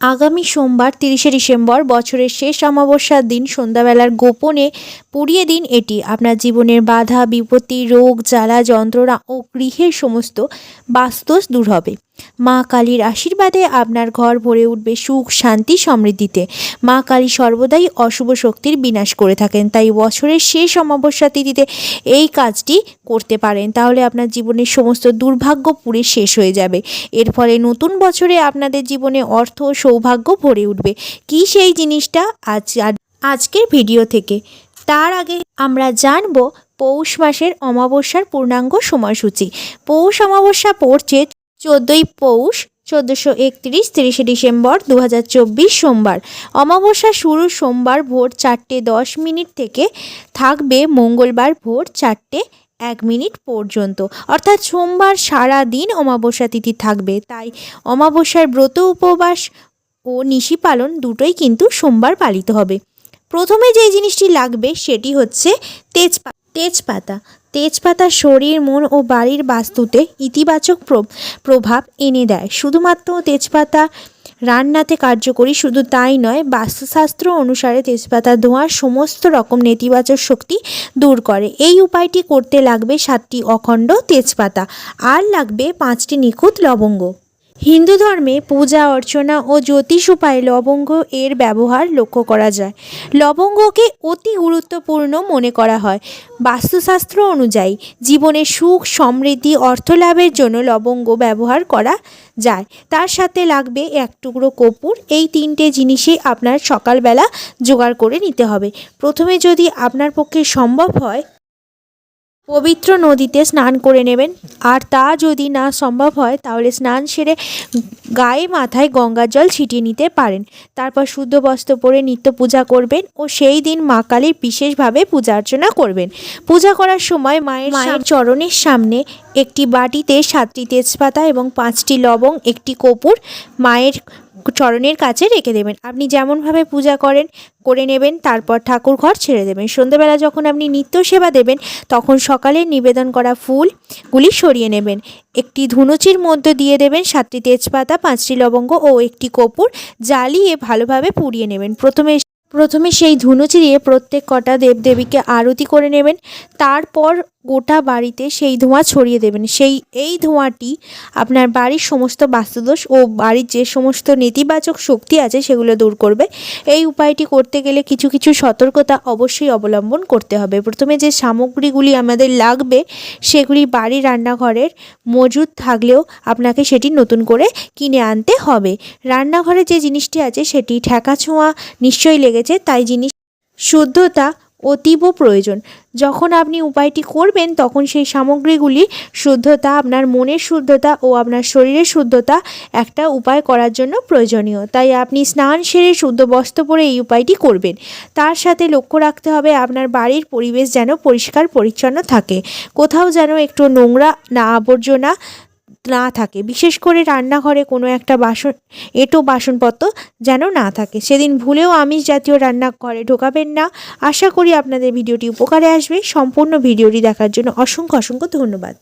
আগামী সোমবার, তিরিশে ডিসেম্বর, বছরের শেষ অমাবস্যার দিন, সন্ধ্যাবেলার গোপনে পুড়িয়ে দিন এটি। আপনার জীবনের বাধা, বিপত্তি, রোগ, জ্বালা, যন্ত্রণা ও গৃহের সমস্ত বাস্তুস দূর হবে। মা কালীর আশীর্বাদে আপনার ঘর ভরে উঠবে সুখ, শান্তি, সমৃদ্ধিতে। মা কালী সর্বদাই অশুভ শক্তির বিনাশ করে থাকেন, তাই বছরের শেষ অমাবস্যা তিথিতে এই কাজটি করতে পারেন। তাহলে আপনার জীবনের সমস্ত দুর্ভাগ্য পুড়ে শেষ হয়ে যাবে। এর ফলে নতুন বছরে আপনাদের জীবনে অর্থ সৌভাগ্য ভরে উঠবে। কী সেই জিনিসটা? আজ আজ- আজকের ভিডিও থেকে। তার আগে আমরা জানব পৌষ মাসের অমাবস্যার পূর্ণাঙ্গ সময়সূচি। পৌষ অমাবস্যা পড়ছে চোদ্দোই পৌষ চোদ্দোশো একত্রিশ তিরিশে ডিসেম্বর দু হাজার চব্বিশ সোমবার। অমাবস্যা শুরু সোমবার ভোর চারটে দশ মিনিট থেকে থাকবে মঙ্গলবার ভোর চারটে এক মিনিট পর্যন্ত। অর্থাৎ সোমবার সারা দিন অমাবস্যা তিথি থাকবে। তাই অমাবস্যার ব্রত উপবাস ও নিশি পালন দুটোই কিন্তু সোমবার পালিত হবে। প্রথমে যে জিনিসটি লাগবে সেটি হচ্ছে তেজপাতা তেজপাতা। তেজপাতা শরীর, মন ও বাড়ির বাস্তুতে ইতিবাচক প্র- প্রভাব এনে দেয়। শুধুমাত্র তেজপাতা রান্নাতে কার্যকরী শুধু তাই নয়, বাস্তুশাস্ত্র অনুসারে তেজপাতা ধোঁয়ার সমস্ত রকম নেতিবাচক শক্তি দূর করে। এই উপায়টি করতে লাগবে সাতটি অখণ্ড তেজপাতা। আর লাগবে পাঁচটি নিখুঁত লবঙ্গ। হিন্দু ধর্মে পূজা, অর্চনা ও জ্যোতিষ উপায়ে লবঙ্গ এর ব্যবহার লক্ষ্য করা যায়। লবঙ্গকে অতি গুরুত্বপূর্ণ মনে করা হয়। বাস্তুশাস্ত্র অনুযায়ী, জীবনে সুখ, সমৃদ্ধি, অর্থ লাভের জন্য লবঙ্গ ব্যবহার করা যায়। তার সাথে লাগবে এক টুকরো কর্পূর। এই তিনটে জিনিসই আপনার সকালবেলা জোগাড় করে নিতে হবে। প্রথমে যদি আপনার পক্ষে সম্ভব হয় পবিত্র নদীতে স্নান করে নেবেন। আর তা যদি না সম্ভব হয় তাহলে স্নান সেরে গায়ে মাথায় গঙ্গার জল ছিটিয়ে নিতে পারেন। তারপর শুদ্ধ বস্ত্র পরে নিত্য পূজা করবেন ও সেই দিন মা কালীর বিশেষভাবে পূজা অর্চনা করবেন। পূজা করার সময় মায়ের মায়ের চরণের সামনে একটি বাটিতে সাতটি তেজপাতা এবং পাঁচটি লবং একটি কপুর মায়ের চরণের কাছে রেখে দেবেন। আপনি যেমনভাবে পূজা করেন, করে নেবেন, তারপর ঠাকুর ঘর ছেড়ে দেবেন। সন্ধ্যেবেলা যখন আপনি নিত্য সেবা দেবেন, তখন সকালে নিবেদন করা ফুলগুলি সরিয়ে নেবেন। একটি ধুনুচির মধ্যে দিয়ে দেবেন সাতটি তেজপাতা, পাঁচটি লবঙ্গ ও একটি কপুর, জ্বালিয়ে ভালোভাবে পুড়িয়ে নেবেন। প্রথমে প্রথমে সেই ধুনুচি দিয়ে প্রত্যেক কটা দেবদেবীকে আরতি করে নেবেন। তারপর গোটা বাড়িতে সেই ধোঁয়া ছড়িয়ে দেবেন। সেই, এই ধোঁয়াটি আপনার বাড়ির সমস্ত বাস্তুদোষ ও বাড়ির যে সমস্ত নেতিবাচক শক্তি আছে সেগুলো দূর করবে। এই উপায়টি করতে গেলে কিছু কিছু সতর্কতা অবশ্যই অবলম্বন করতে হবে। প্রথমে যে সামগ্রীগুলি আমাদের লাগবে সেগুলি বাড়ির রান্নাঘরের মজুদ থাকলেও আপনাকে সেটি নতুন করে কিনে আনতে হবে। রান্নাঘরে যে জিনিসটি আছে সেটি ঠেকা ছোঁয়া নিশ্চয়ই লেগেছে, তাই জিনিস শুদ্ধতা অতীব প্রয়োজন। যখন আপনি উপায়টি করবেন, তখন সেই সামগ্রীগুলি শুদ্ধতা, আপনার মনের শুদ্ধতা ও আপনার শরীরের শুদ্ধতা একটা উপায় করার জন্য প্রয়োজনীয়। তাই আপনি স্নান সেরে শুদ্ধ বস্ত্র পরে এই উপায়টি করবেন। তার সাথে লক্ষ্য রাখতে হবে, আপনার বাড়ির পরিবেশ যেন পরিষ্কার পরিচ্ছন্ন থাকে। কোথাও যেন একটু নোংরা না আবর্জনা না থাকে। বিশেষ করে রান্নাঘরে কোনো একটা বাসন, এটো বাসনপত্র যেন না থাকে। সেদিন ভুলেও আমিষ জাতীয় রান্নাঘরে ঢোকাবেন না। আশা করি আপনাদের ভিডিওটি উপকারে আসবে। সম্পূর্ণ ভিডিওটি দেখার জন্য অসংখ্য অসংখ্য ধন্যবাদ।